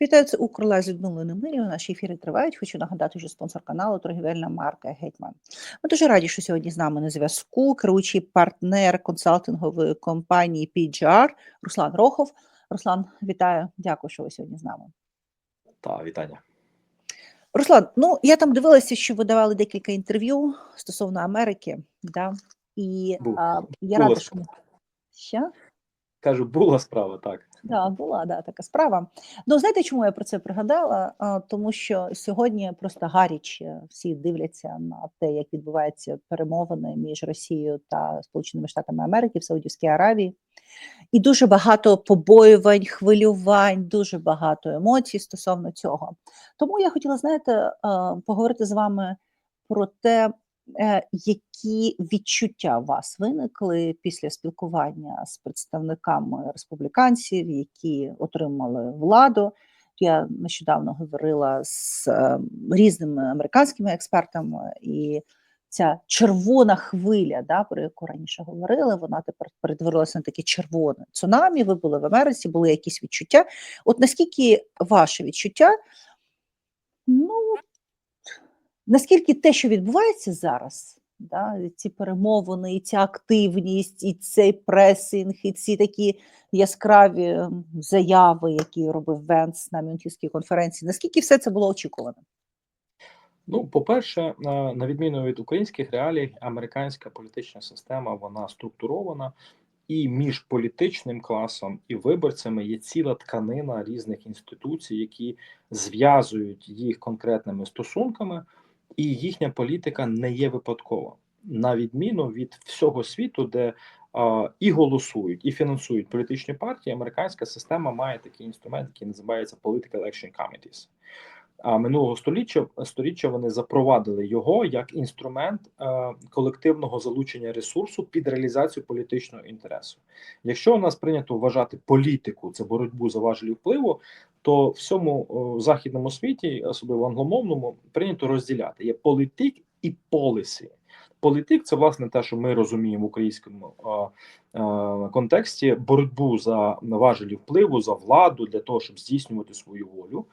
Вітаю, це Укрла з Людмилою Немирєю. Наші ефіри тривають. Хочу нагадати, що спонсор каналу торгівельна марка Гетьман. Ми дуже раді, що сьогодні з нами на зв'язку керуючий партнер консалтингової компанії PGR Руслан Рохов. Руслан, вітаю, дякую, що ви сьогодні з нами. Та, вітання. Руслан, ну я там дивилася, що ви давали декілька інтерв'ю стосовно Америки. Да? І Бу- а, я була рада, що. Що? Кажу, була справа, так. Да, була да, така справа. Ну, знаєте, чому я про це пригадала? Тому що сьогодні просто гаріч е, всі дивляться на те, як відбуваються перемовини між Росією та Сполученими Штатами Америки в Саудівській Аравії. І дуже багато побоювань, хвилювань, дуже багато емоцій стосовно цього. Тому я хотіла, знаєте, е, поговорити з вами про те, які відчуття у вас виникли після спілкування з представниками республіканців, які отримали владу. Я нещодавно говорила з е, різними американськими експертами, і ця червона хвиля, да, про яку раніше говорили, вона тепер перетворилася на таке червоне цунамі. Ви були в Америці, були якісь відчуття. От наскільки ваше відчуття? Ну, наскільки те, що відбувається зараз, да, ці перемовини, і ця активність, і цей пресинг, і ці такі яскраві заяви, які робив Венс на Мюнхенській конференції, наскільки все це було очікувано? Ну, по-перше, е, на відміну від українських реалій, американська політична система вона структурована, і між політичним класом і виборцями є ціла тканина різних інституцій, які зв'язують їх конкретними стосунками, і їхня політика не є випадкова, на відміну від всього світу, де е, і голосують, і фінансують політичні партії. Американська система має такий інструмент, який називається Political Action Committees. А минулого століття століття вони запровадили його як інструмент е, колективного залучення ресурсу під реалізацію політичного інтересу. Якщо у нас прийнято вважати політику, це боротьбу за важелі впливу, то всьому західному світі, особливо англомовному, прийнято розділяти є політик і полісі. Політик це власне те, що ми розуміємо в українському е, е, контексті боротьбу за важелі впливу, за владу для того, щоб здійснювати свою волю.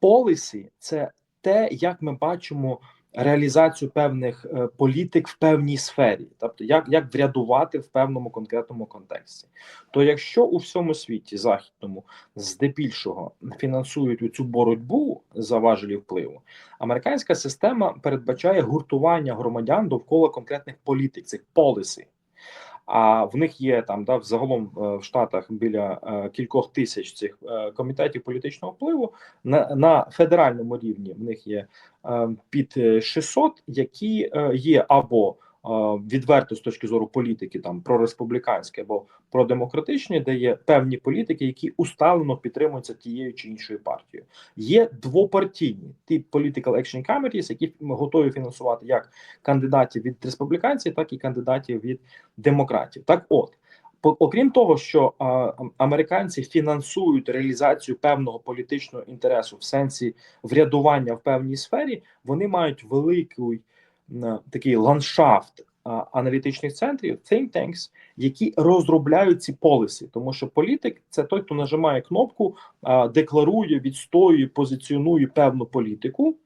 Полісі це те, як ми бачимо реалізацію певних е, політик в певній сфері, тобто як як врядувати в певному конкретному контексті. То якщо у всьому світі західному здебільшого фінансують цю боротьбу за важелі впливу, американська система передбачає гуртування громадян довкола конкретних політик, цих полісі. А в них є там да загалом е, в Штатах біля е, кількох тисяч цих е, комітетів політичного впливу. На на федеральному рівні в них є під 600, які є або відверто з точки зору політики, там прореспубліканські або продемократичні, де є певні політики, які усталено підтримуються тією чи іншою партією. Є двопартійні тип Political Action Committees, які готові фінансувати як кандидатів від республіканців, так і кандидатів від демократів. Так, от. Окрім того, що а, американці фінансують реалізацію певного політичного інтересу в сенсі врядування в певній сфері, вони мають великий такий ландшафт аналітичних центрів, think tanks, які розробляють ці полісі, тому що політик це той, хто нажимає кнопку, декларує, відстоює, позиціонує певну політику.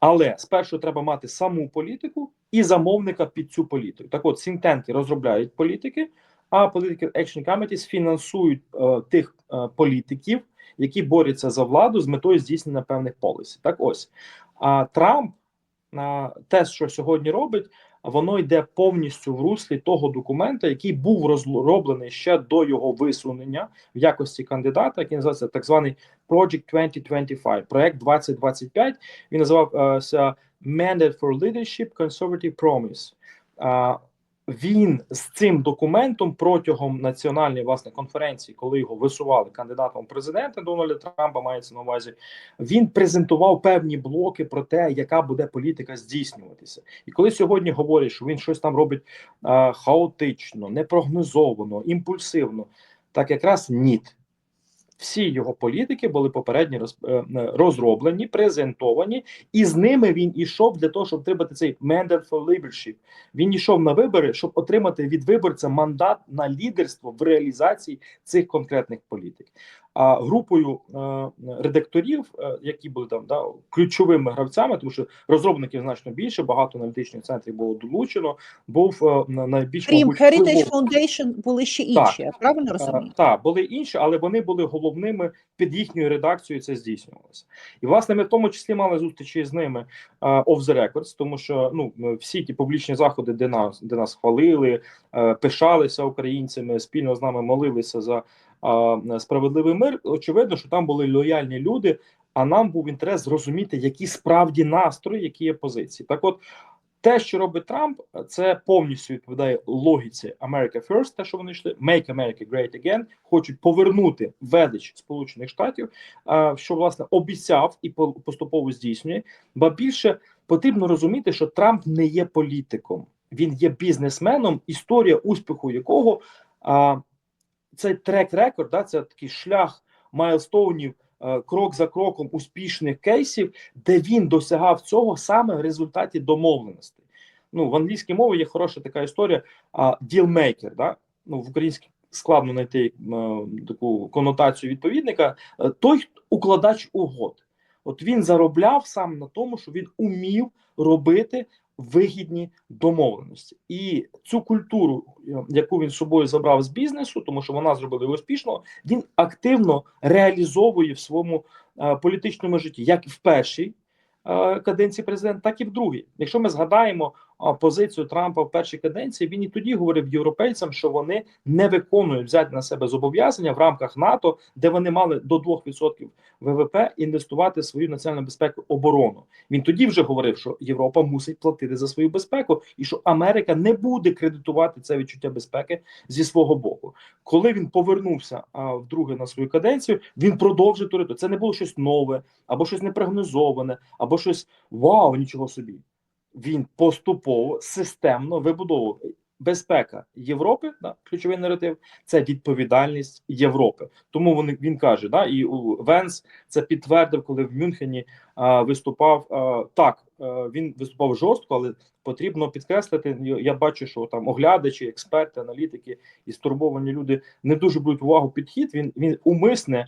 Але спершу треба мати саму політику і замовника під цю політику. Так, от сінтенки розробляють політики, а Political Action Committees фінансують е, тих е, політиків, які борються за владу з метою здійснення певних полісів. Так, ось а Трамп те, що сьогодні робить, воно йде повністю в руслі того документа, який був розроблений ще до його висунення в якості кандидата, який називається так званий Project 2025, проект 2025. Він називався Mandate for Leadership Conservative Promise. Він з цим документом протягом національної власне конференції, коли його висували кандидатом президента Дональда Трампа, мається на увазі, він презентував певні блоки про те, яка буде політика здійснюватися. І коли сьогодні говорять, що він щось там робить е, хаотично, непрогнозовано, імпульсивно, так якраз ні. Всі його політики були попередньо роз, е, розроблені, презентовані, і з ними він ішов для того, щоб отримати цей mandate for leadership. Він йшов на вибори, щоб отримати від виборця мандат на лідерство в реалізації цих конкретних політик. А групою е, редакторів, е, які були там да, ключовими гравцями, тому що розробників значно більше, багато аналітичних центрів було долучено. Був е, на- найбільш Крім мабуть, Heritage. Foundation були ще Так. інші, я правильно розумію? Так, були інші, але вони були головними під їхньою редакцією. Це здійснювалося. І власне ми в тому числі мали зустрічі з ними off the records, тому що ну всі ті публічні заходи, де нас де нас хвалили, пишалися українцями, спільно з нами молилися за справедливий мир. Очевидно, що там були лояльні люди. А нам був інтерес зрозуміти, які справді настрої, які є позиції. Так, от те, що робить Трамп, це повністю відповідає логіці America First, те, що вони йшли, Make America Great Again, хочуть повернути велич Сполучених Штатів, що власне обіцяв і поступово здійснює. Ба більше потрібно розуміти, що Трамп не є політиком, він є бізнесменом, історія успіху якого цей трек-рекорд, да, це такий шлях майлстоунів, е, крок за кроком успішних кейсів, де він досягав цього саме в результаті домовленостей. Ну, в англійській мові є хороша така історія ділмейкер. Да? Ну, в українській складно знайти е, таку конотацію відповідника. Е, той укладач угод. От він заробляв сам на тому, що він умів робити вигідні домовленості, і цю культуру, е, яку він з собою забрав з бізнесу, тому що вона зробила його успішно, він активно реалізовує в своєму е, політичному житті, як в першій е, каденції президента, так і в другій. Якщо ми згадаємо позицію Трампа в першій каденції, він і тоді говорив європейцям, що вони не виконують взяти на себе зобов'язання в рамках НАТО, де вони мали до 2% ВВП інвестувати в свою національну безпеку оборону. Він тоді вже говорив, що Європа мусить платити за свою безпеку, і що Америка не буде кредитувати це відчуття безпеки зі свого боку. Коли він повернувся а, вдруге на свою каденцію, він продовжив ту риторику. Це не було щось нове, або щось непрогнозоване, або щось вау, нічого собі. Він поступово системно вибудовував безпека Європи, да, ключовий наратив, це відповідальність Європи. Тому вони він каже, да, і у Венс це підтвердив, коли в Мюнхені а, виступав а, так. Він виступав жорстко, але потрібно підкреслити. Я бачу, що там оглядачі, експерти, аналітики і стурбовані люди не дуже будуть увагу підхід. Він він умисне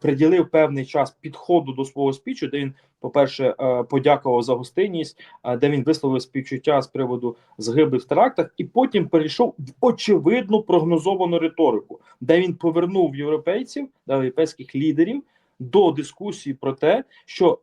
приділив певний час підходу до свого спічу, де він, по-перше, подякував за гостинність, де він висловив співчуття з приводу згиблих в терактах, і потім перейшов в очевидну прогнозовану риторику, де він повернув європейців, європейських лідерів до дискусії про те, що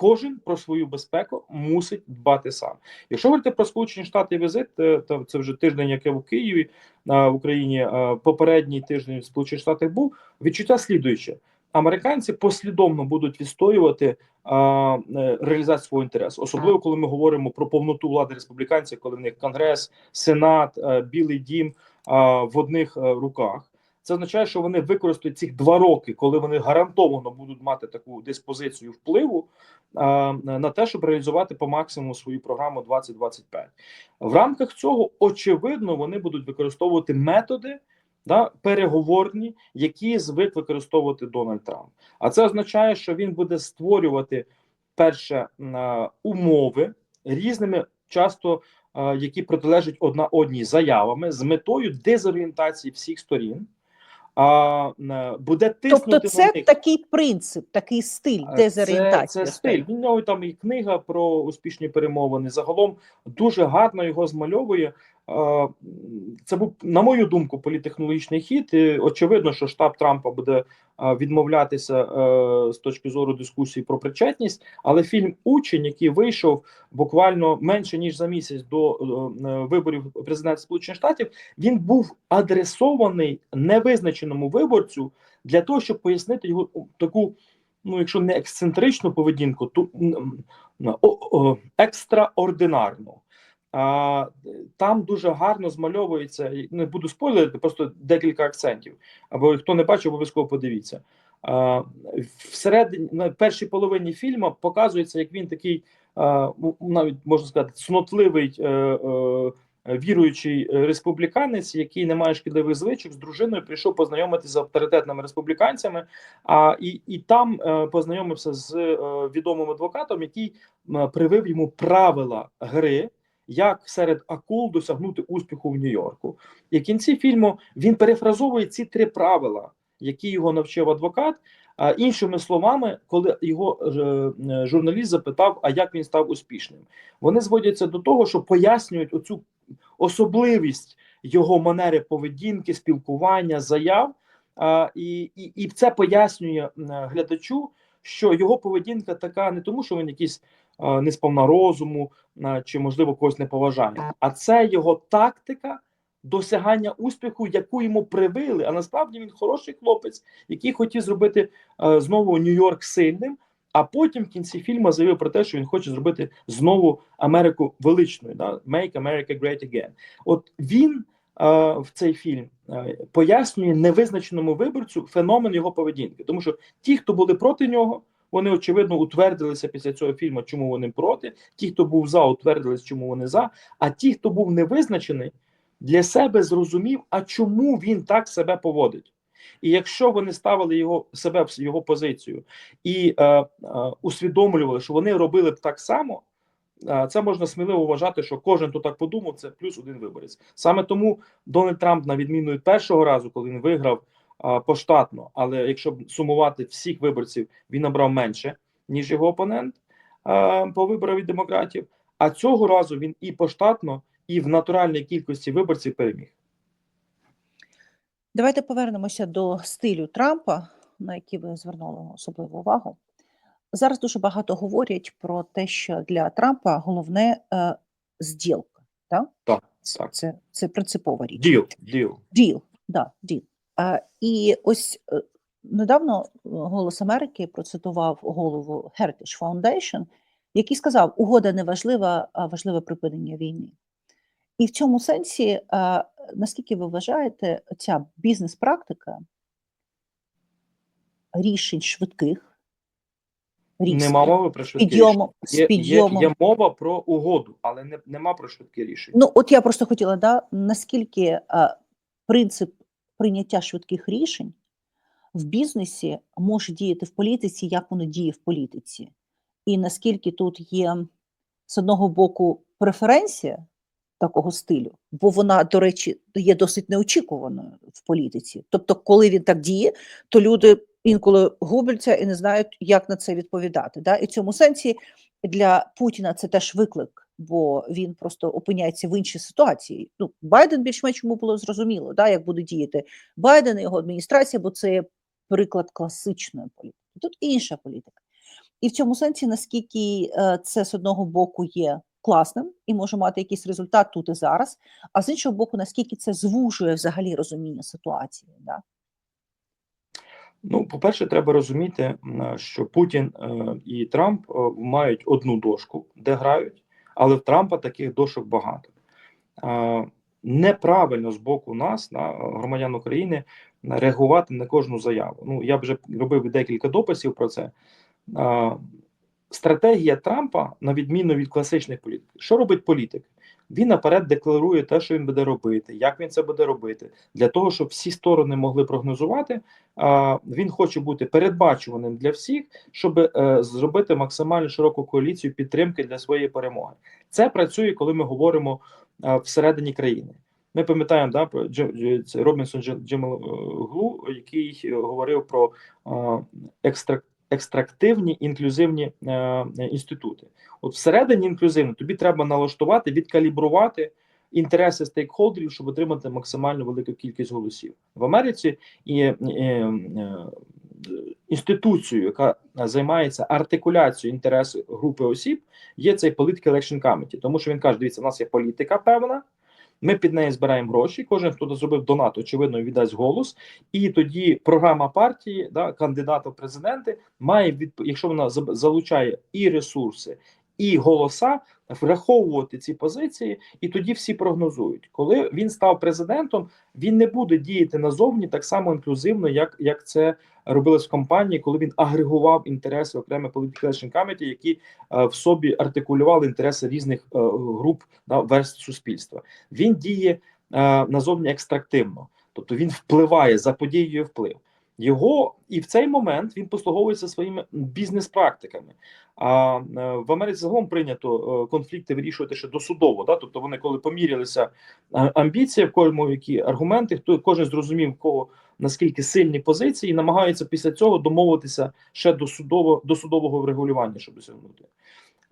кожен про свою безпеку мусить дбати сам. Якщо говорити про Сполучені Штати візит, е, то це вже тиждень, як я в Києві в Україні. Попередній тиждень в Сполучених Штатах був відчуття слідуюче. Американці послідовно будуть відстоювати а, е, реалізацію свого інтересу, особливо коли ми говоримо про повноту влади республіканців, коли в них Конгрес, Сенат, е, Білий Дім а, в одних руках. Це означає, що вони використають цих два роки, коли вони гарантовано будуть мати таку диспозицію впливу на те, щоб реалізувати по максимуму свою програму 2025. В рамках цього очевидно вони будуть використовувати методи да, переговорні, які звик використовувати Дональд Трамп. А це означає, що він буде створювати перше умови різними, часто які протилежать одна одній заявами з метою дезорієнтації всіх сторін. А буде тиснути Тобто, на це них. такий принцип, такий стиль дезорієнтації. Це, це стиль. Він нього там і книга про успішні перемовини. Загалом дуже гарно його змальовує. Це був, на мою думку, політехнологічний хід. І очевидно, що штаб Трампа буде е, відмовлятися е, з точки зору дискусії про причетність. Але фільм Учень, який вийшов буквально менше ніж за місяць до е, виборів президента Сполучених Штатів, він був адресований невизначеному виборцю для того, щоб пояснити його таку ну, якщо не ексцентричну поведінку, то екстраординарну. А, там дуже гарно змальовується, не буду спойлерити, просто декілька акцентів. Або хто не бачив, обов'язково подивіться. А, всередині на першій половині фільму показується, як він такий, ну, навіть можна сказати, цнотливий. Е, е, Віруючий республіканець, який не має шкідливих звичок, з дружиною прийшов познайомитися з авторитетними республіканцями. А і і там е, познайомився з відомим адвокатом, який привив йому правила гри, як серед акул досягнути успіху в Нью-Йорку. І в кінці фільму він перефразовує ці три правила, який його навчив адвокат. А іншими словами, коли його е, е, журналіст запитав, а як він став успішним, вони зводяться до того, що пояснюють оцю особливість його манери поведінки, спілкування, заяв. І, і, і це пояснює глядачу, що його поведінка така не тому, що він якийсь а, не сповна розуму чи, можливо, когось не поважає, а це його тактика досягання успіху, яку йому привили. А насправді він хороший хлопець, який хотів зробити знову Нью-Йорк сильним. А потім в кінці фільму заявив про те, що він хоче зробити знову Америку величною. Да? Make America Great Again. От він е, в цей фільм е, пояснює невизначеному виборцю феномен його поведінки, тому що ті, хто були проти нього, вони очевидно утвердилися після цього фільму, чому вони проти. Ті, хто був за, утвердились, чому вони за. А ті, хто був невизначений, для себе зрозумів, а чому він так себе поводить. І якщо вони ставили його себе в його позицію і е, е, усвідомлювали, що вони робили б так само, е, це можна сміливо вважати, що кожен, хто так подумав, це плюс один виборець. Саме тому Дональд Трамп, на відміну від першого разу, коли він виграв поштатно, але якщо сумувати всіх виборців, він набрав менше ніж його опонент по виборах від демократів. А цього разу він і поштатно, і в натуральній кількості виборців переміг. Давайте повернемося до стилю Трампа, на який ви звернули особливу увагу. Зараз дуже багато говорять про те, що для Трампа головне е, зділка. Так? Так, так. Це, це принципова річ. Діл, діл. Діл, да, діл. І ось е, недавно е, Голос Америки процитував голову Heritage Foundation, який сказав: угода не важлива, а важливе припинення війни. І в цьому сенсі, наскільки ви вважаєте, ця бізнес-практика рішень швидких, різких, Нема мови про швидкі підйомом, з Є, є, є мова про угоду, але не, нема про швидкі рішення. Ну, от я просто хотіла, да, наскільки а, принцип прийняття швидких рішень в бізнесі може діяти в політиці, як воно діє в політиці, і наскільки тут є з одного боку преференція такого стилю, бо вона, до речі, є досить неочікуваною в політиці. Тобто, коли він так діє, то люди інколи губляться і не знають, як на це відповідати. Да? І в цьому сенсі для Путіна це теж виклик, бо він просто опиняється в іншій ситуації. Ну, Байден більш-менш йому було зрозуміло, да, як буде діяти Байден і його адміністрація, бо це є приклад класичної політики. Тут інша політика. І в цьому сенсі, наскільки е, це з одного боку є класним і може мати якийсь результат тут і зараз, а з іншого боку, наскільки це звужує взагалі розуміння ситуації. Да? Ну, по-перше, треба розуміти, що Путін е, і Трамп е, мають одну дошку, де грають, але в Трампа таких дошок багато. Неправильно з боку нас, на громадян України, реагувати на кожну заяву. Ну, я вже робив декілька дописів про це. Стратегія Трампа, на відміну від класичних політиків, що робить політик? Він наперед декларує те, що він буде робити, як він це буде робити, для того, щоб всі сторони могли прогнозувати. Він хоче бути передбачуваним для всіх, щоб е, зробити максимально широку коаліцію підтримки для своєї перемоги. Це працює, коли ми говоримо е, всередині країни. Ми пам'ятаємо да, про Джим- Робінсон е, Глу, який е, говорив про е, екстракт екстрактивні інклюзивні е, інститути. От всередині інклюзивно тобі треба налаштувати, відкалібрувати інтереси стейкхолдерів, щоб отримати максимально велику кількість голосів в Америці. І е, е, інституцією, яка займається артикуляцією інтересів групи осіб, є цей Political Election Committee. Тому що він каже: дивіться, у нас є політика певна. Ми під неї збираємо гроші. Кожен, хто зробив донат, очевидно, віддасть голос. І тоді програма партії, да, кандидата в президенти, має від, якщо вона за- залучає і ресурси, і голоса, враховувати ці позиції, і тоді всі прогнозують. Коли він став президентом, він не буде діяти назовні так само інклюзивно, як, як це робилось в кампанії, коли він агрегував інтереси Political Action Committee, які е, в собі артикулювали інтереси різних е, груп да, верст суспільства. Він діє е, назовні екстрактивно, тобто він впливає за подією вплив. Його і в цей момент він послуговується своїми бізнес-практиками. А е, в Америці загалом прийнято е, конфлікти вирішувати ще досудово. Да? Тобто вони, коли помірялися е, амбіції, в кожному які аргументи, хто кожен зрозумів, в кого наскільки сильні позиції, і намагаються після цього домовитися ще до судово до судового врегулювання, щоб досягнути.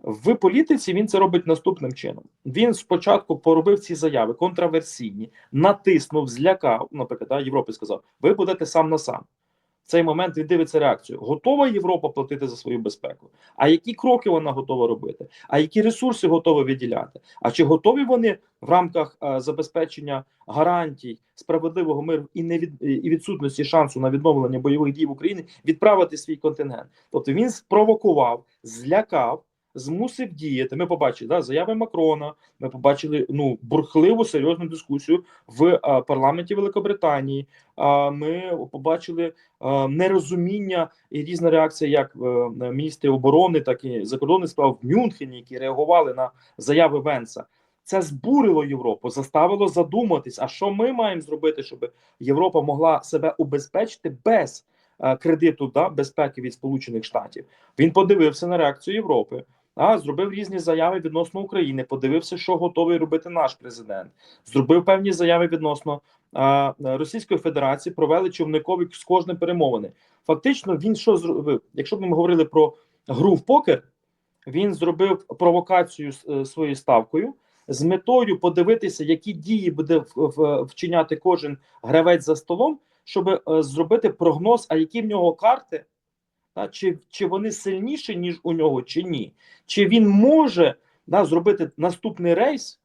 В політиці він це робить наступним чином. Він спочатку поробив ці заяви контраверсійні, натиснув, злякав. Наприклад, да, Європі сказав: ви будете сам на сам. В цей момент він дивиться реакцію. Готова Європа платити за свою безпеку? А які кроки вона готова робити? А які ресурси готова відділяти? А чи готові вони в рамках е, забезпечення гарантій справедливого миру і не від і відсутності шансу на відновлення бойових дій в Україні відправити свій контингент? Тобто він спровокував, злякав. Змусив діяти. Ми побачили да, заяви Макрона. Ми побачили ну бурхливу серйозну дискусію в а, парламенті Великобританії. А, ми побачили а, нерозуміння і різна реакція, як е, міністри оборони, так і закордонних справ в Мюнхені, які реагували на заяви Венса. Це збурило Європу, заставило задуматись, а що ми маємо зробити, щоб Європа могла себе убезпечити без е, кредиту да, безпеки від Сполучених Штатів. Він подивився на реакцію Європи. А зробив різні заяви відносно України. Подивився, що готовий робити наш президент. Зробив певні заяви відносно а, Російської Федерації. Провели човникові з кожним перемовини. Фактично, він що зробив? Якщо б ми говорили про гру в покер, він зробив провокацію е, своєю ставкою з метою подивитися, які дії буде вчиняти кожен гравець за столом, щоб е, зробити прогноз, а які в нього карти. Та, чи чи вони сильніші, ніж у нього, чи ні? Чи він може да, зробити наступний рейс,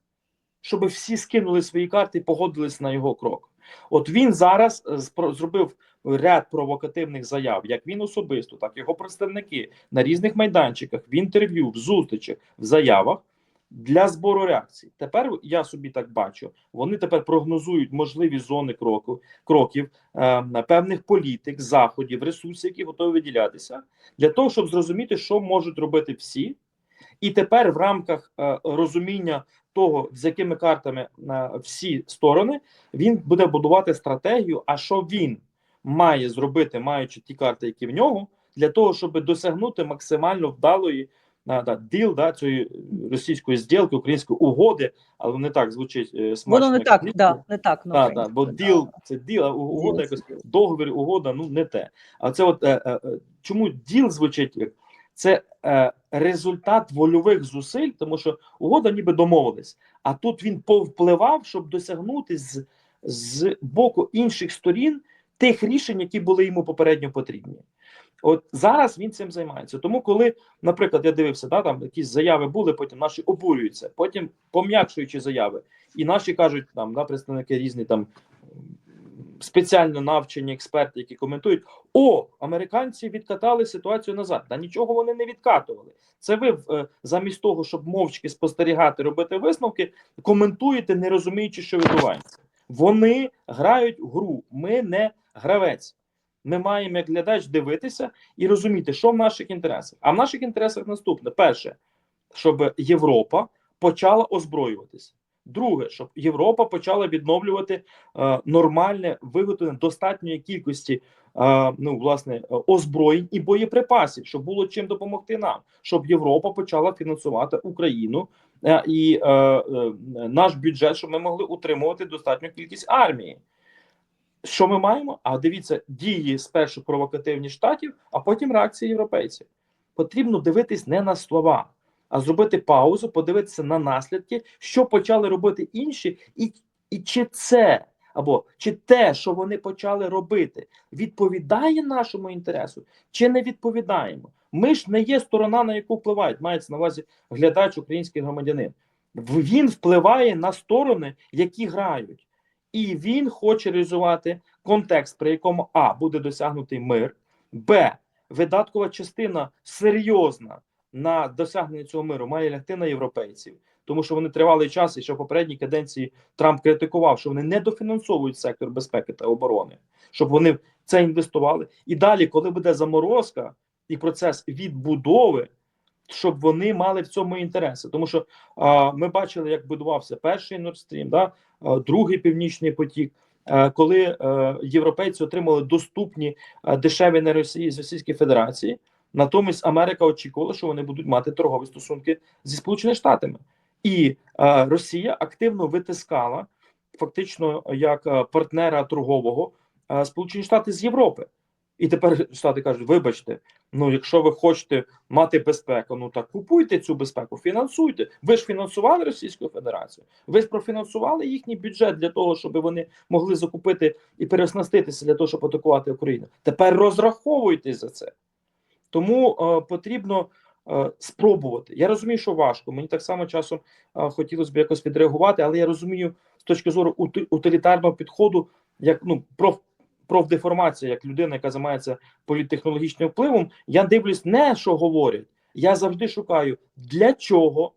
щоб всі скинули свої карти і погодились на його крок? От він зараз е, зробив ряд провокативних заяв, як він особисто, так і його представники на різних майданчиках, в інтерв'ю, в зустрічах, в заявах для збору реакцій. Тепер я собі так бачу. Вони тепер прогнозують можливі зони кроку кроків е, певних політик, заходів, ресурсів, які готові виділятися, для того, щоб зрозуміти, що можуть робити всі, і тепер в рамках е, розуміння того, з якими картами е, всі сторони, він буде будувати стратегію. А що він має зробити, маючи ті карти, які в нього, для того, щоб досягнути максимально вдалої да, да, діл да, цієї російської зділки, української угоди, але не так звучить е, смачно. Воно не так, да, не так. Да, да, бо діл це діл, а угода якось договір, угода, ну не те. А це от е, е, чому діл звучить як це е, результат вольових зусиль, тому що угода ніби домовилась, а тут він повпливав, щоб досягнути з, з боку інших сторін тих рішень, які були йому попередньо потрібні. От зараз він цим займається. Тому, коли, наприклад, я дивився, да, там якісь заяви були, потім наші обурюються, потім пом'якшуючи заяви, і наші кажуть, там да, представники різні там спеціально навчені експерти, які коментують: о, американці відкатали ситуацію назад. Та нічого вони не відкатували. Це ви е, замість того, щоб мовчки спостерігати, робити висновки, коментуєте, не розуміючи, що відбувається. Вони грають гру. Ми не гравець. Ми маємо як глядач дивитися і розуміти, що в наших інтересах. А в наших інтересах наступне: перше, щоб Європа почала озброюватися. Друге, щоб Європа почала відновлювати е, нормальне виготовлення достатньої кількості е, ну власне озброєнь і боєприпасів, щоб було чим допомогти нам, щоб Європа почала фінансувати Україну е, і е, е, наш бюджет, щоб ми могли утримувати достатню кількість армії. Що ми маємо? А дивіться, дії спершу провокативні штатів, а потім реакції європейців. Потрібно дивитись не на слова, а зробити паузу, подивитися на наслідки, що почали робити інші, і, і чи це або чи те, що вони почали робити, відповідає нашому інтересу, чи не відповідаємо. Ми ж не є сторона, на яку впливають. Мається на увазі глядач, український громадянин. Він впливає на сторони, які грають. І він хоче реалізувати контекст, при якому А буде досягнутий мир, Б. Видаткова частина серйозна на досягнення цього миру має лягти на європейців, тому що вони тривалий час, і ще в попередній каденції Трамп критикував, що вони не дофінансовують сектор безпеки та оборони, щоб вони в це інвестували. І далі, коли буде заморозка і процес відбудови, щоб вони мали в цьому інтереси, тому що а, ми бачили, як будувався перший Nord да, другий північний потік. Коли а, європейці отримали доступні дешеві енергосії з Російської Федерації, натомість Америка очікувала, що вони будуть мати торгові стосунки зі Сполученими Штатами, і Росія активно витискала фактично як партнера торгового е, Сполучені Штати з Європи. І тепер Штати кажуть: вибачте, ну якщо ви хочете мати безпеку, ну так купуйте цю безпеку, фінансуйте. Ви ж фінансували Російську Федерацію. Ви ж профінансували їхній бюджет для того, щоб вони могли закупити і переоснаститися для того, щоб атакувати Україну. Тепер розраховуйтесь за це. Тому е, потрібно е, спробувати. Я розумію, що важко. Мені так само часом е, хотілося б якось відреагувати, але я розумію з точки зору ути- утилітарного підходу, як ну проф, профдеформація, як людина, яка займається політтехнологічним впливом. Я дивлюсь не що говорять. Я завжди шукаю для чого,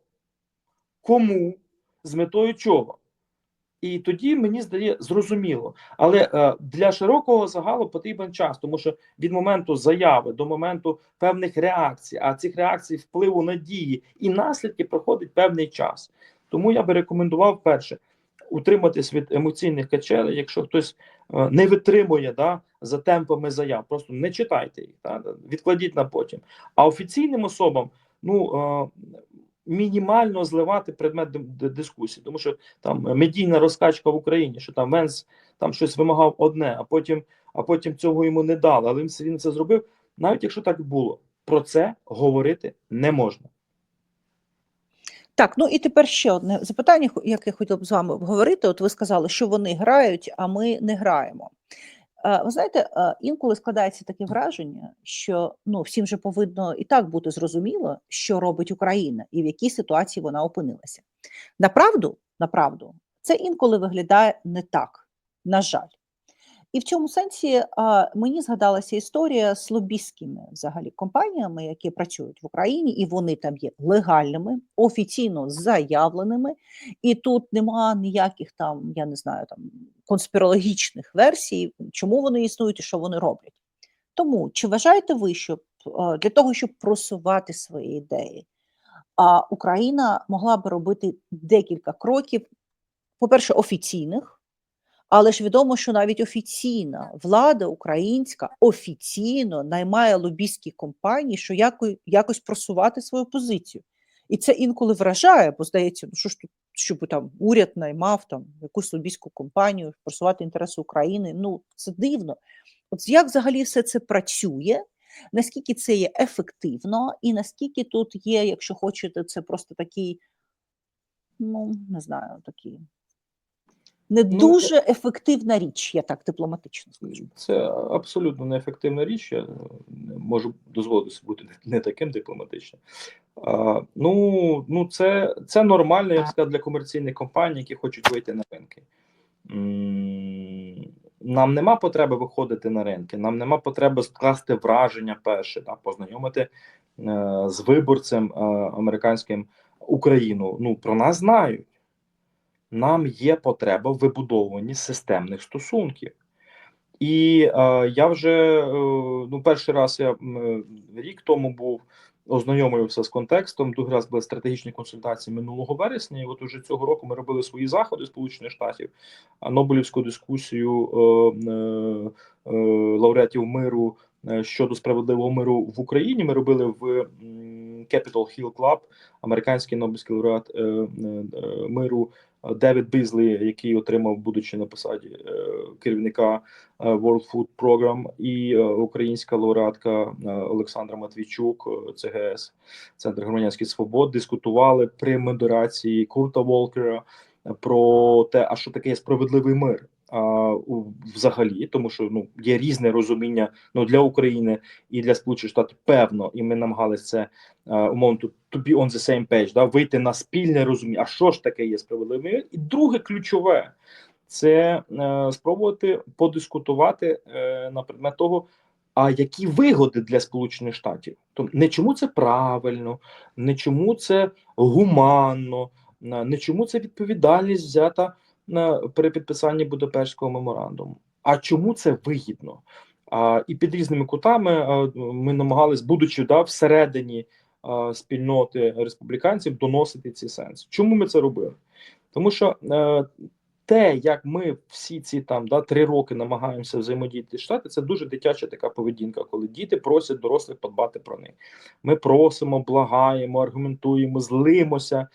кому, з метою чого. І тоді мені здає зрозуміло. Але е, для широкого загалу потрібен час, тому що від моменту заяви до моменту певних реакцій, а цих реакцій впливу на дії і наслідки проходить певний час. Тому я би рекомендував перше утриматись від емоційних качелей, якщо хтось е, не витримує да, за темпами заяв, просто не читайте їх, да, відкладіть на потім. А офіційним особам, ну е, мінімально зливати предмет ди- ди- дискусії, тому що там медійна розкачка в Україні, що там Венс там щось вимагав одне, а потім, а потім цього йому не дали. Але він це зробив. Навіть якщо так було, про це говорити не можна. Так, ну і тепер ще одне запитання, яке хотіла б з вами обговорити. От ви сказали, що вони грають, а ми не граємо. Е, Ви знаєте, е, інколи складається таке враження, що ну всім вже повинно і так бути зрозуміло, що робить Україна і в якій ситуації вона опинилася. Направду, направду, це інколи виглядає не так, на жаль. І в цьому сенсі мені згадалася історія з лобістськими взагалі компаніями, які працюють в Україні, і вони там є легальними, офіційно заявленими, і тут нема ніяких там, я не знаю, там конспірологічних версій, чому вони існують і що вони роблять. Тому чи вважаєте ви, що для того, щоб просувати свої ідеї, Україна могла би робити декілька кроків, по-перше, офіційних. Але ж відомо, що навіть офіційна влада українська офіційно наймає лобістські компанії, що яко- якось просувати свою позицію. І це інколи вражає, бо здається, ну що ж тут, щоб там уряд наймав там якусь лобістську компанію, просувати інтереси України. Ну це дивно. От як взагалі все це працює? Наскільки це є ефективно, і наскільки тут є, якщо хочете, це просто такий, ну не знаю, такий не Ну, дуже ефективна річ, я так дипломатично скажу. Це абсолютно неефективна річ. Я не можу дозволити собі бути не таким дипломатичним. А, ну, ну це, це нормально, я б сказав, для комерційних компаній, які хочуть вийти на ринки. Нам нема потреби виходити на ринки, нам нема потреби скласти враження перше, да, познайомити е, з виборцем е, американським Україну. Ну, про нас знають. Нам є потреба в вибудовуванні системних стосунків. І е, я вже е, ну, перший раз я е, рік тому був ознайомився з контекстом. Другий раз були стратегічні консультації минулого вересня. І от уже цього року ми робили свої заходи Сполучених Штатів, Нобелівську дискусію е, е, е, лауреатів миру е, щодо справедливого миру в Україні. Ми робили в м, Capitol Hill Club, американський Нобелівський лауреат е, е, миру. Девід Бізлі, який отримав, будучи на посаді е, керівника е, World Food Program, і е, українська лауреатка Олександра Матвійчук, ЦГС, Центр громадянських свобод, дискутували при модерації Курта Волкера про те, а що таке справедливий мир. А, взагалі, тому що ну є різне розуміння ну для України і для Сполучених Штатів, певно, і ми намагалися це е, умовно to be on the same page, да, вийти на спільне розуміння. А що ж таке є справедливий? І друге ключове це е, спробувати подискутувати е, на предмет того, а які вигоди для Сполучених Штатів? Тобто не чому це правильно, не чому це гуманно, не чому це відповідальність взята на при підписанні Будапештського меморандуму, а чому це вигідно? А, і під різними кутами а, ми намагались, будучи да, всередині а, спільноти республіканців, доносити ці сенси. Чому ми це робили? Тому що е, те, як ми всі ці там да, три роки намагаємося взаємодіяти штати, це дуже дитяча така поведінка, коли діти просять дорослих подбати про них. Ми просимо, благаємо, аргументуємо, злимося.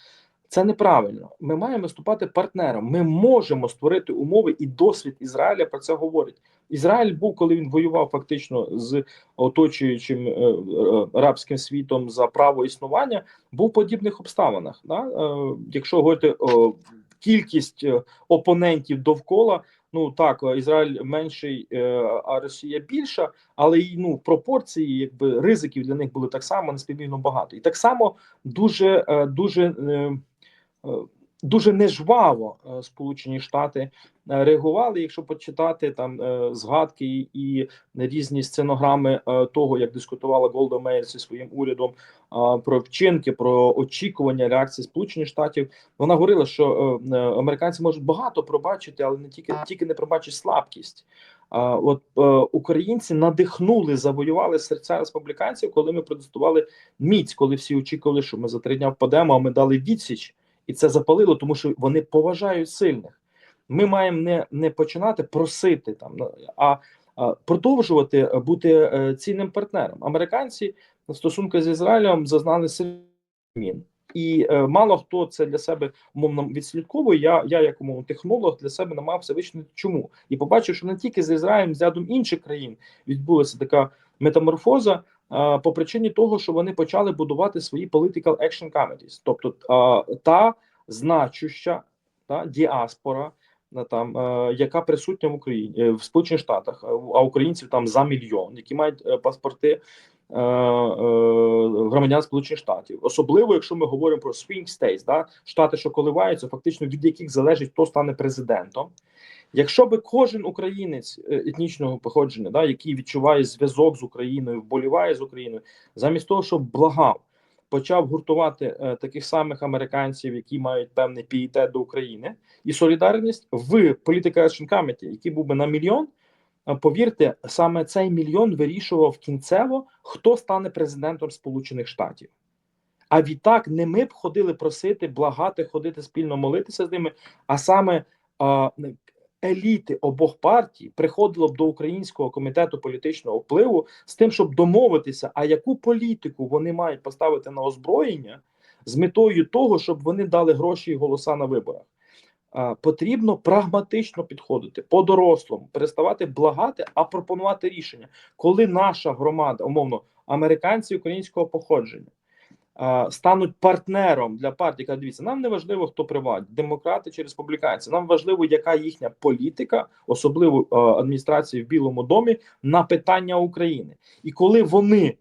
Це неправильно. Ми маємо виступати партнером. Ми можемо створити умови, і досвід Ізраїля про це говорить. Ізраїль був, коли він воював фактично з оточуючим е, е, арабським світом за право існування, був в подібних обставинах. Да? Е, якщо говорити кількість опонентів довкола, ну так, Ізраїль менший, а Росія більша, але й ну пропорції, якби ризиків для них були так само неспівмірно багато, і так само дуже дуже. Дуже нежваво е, Сполучені Штати е, реагували. Якщо почитати там е, згадки і, різні сценограми е, того, як дискутувала Голда Меїр зі своїм урядом е, про вчинки, про очікування реакції Сполучених Штатів, вона говорила, що е, е, американці можуть багато пробачити, але не тільки тільки не пробачить слабкість. От е, українці надихнули, завоювали серця республіканців, коли ми протестували міць, коли всі очікували, що ми за три дня впадемо, а ми дали відсіч, і це запалило, тому що вони поважають сильних. Ми маємо не, не починати просити там, ну, а, продовжувати бути е, цінним партнером. Американці в стосунках з Ізраїлем зазнали змін. І е, мало хто це для себе умовно відслідковує. Я, я як умовно технолог для себе намагався вичинити чому і побачив, що не тільки з Ізраїлем, з рядом інших країн відбулася така метаморфоза е, по причині того, що вони почали будувати свої political action committees, тобто е, та значуща та діаспора. на Там е, яка присутня в Україні е, в Сполучених Штатах, а українців там за мільйон, які мають е, паспорти е, е, громадян Сполучених Штатів, особливо якщо ми говоримо про swing states, да штати, що коливаються, фактично від яких залежить хто стане президентом. Якщо би кожен українець е, етнічного походження, да, який відчуває зв'язок з Україною, вболіває з Україною, замість того, щоб благав, почав гуртувати е, таких самих американців, які мають певний пієтет до України, і солідарність в Action Committee, який був би на мільйон. е, Повірте, саме цей мільйон вирішував кінцево, хто стане президентом Сполучених Штатів. А відтак не ми б ходили просити, благати, ходити спільно молитися з ними, а саме еліти обох партій приходило б до українського комітету політичного впливу з тим, щоб домовитися, а яку політику вони мають поставити на озброєння з метою того, щоб вони дали гроші і голоса на виборах. Потрібно прагматично підходити по-дорослому, переставати благати, а пропонувати рішення, коли наша громада, умовно, американці українського походження. Стануть партнером для партії, яка дивіться, нам не важливо, хто приватні, демократи чи республіканці. Нам важливо, яка їхня політика, особливо адміністрації в Білому домі, на питання України. І коли вони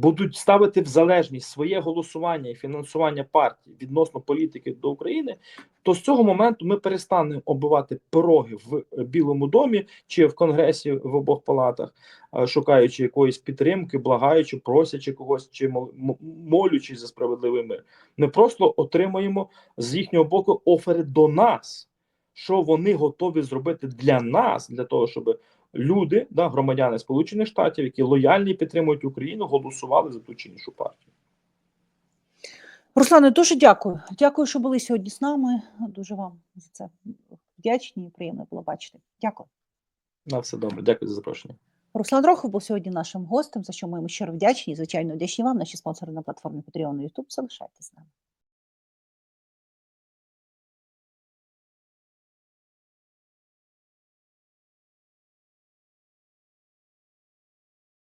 будуть ставити в залежність своє голосування і фінансування партії відносно політики до України, то з цього моменту ми перестанемо оббивати пороги в Білому домі чи в Конгресі в обох палатах, е, шукаючи якоїсь підтримки, благаючи, просячи когось чи мол- молючись за справедливий мир. Ми просто отримаємо з їхнього боку офери до нас, що вони готові зробити для нас, для того, щоб люди, да, громадяни Сполучених Штатів, які лояльні підтримують Україну, голосували за ту чи іншу партію. Руслане, дуже дякую. Дякую, що були сьогодні з нами. Дуже вам за це вдячні і приємно було бачити. Дякую. На все добре, дякую за запрошення. Руслан Рохов був сьогодні нашим гостем, за що ми йому щиро вдячні. Звичайно, вдячні вам, наші спонсори на платформі Patreon і YouTube. Залишайтесь з нами.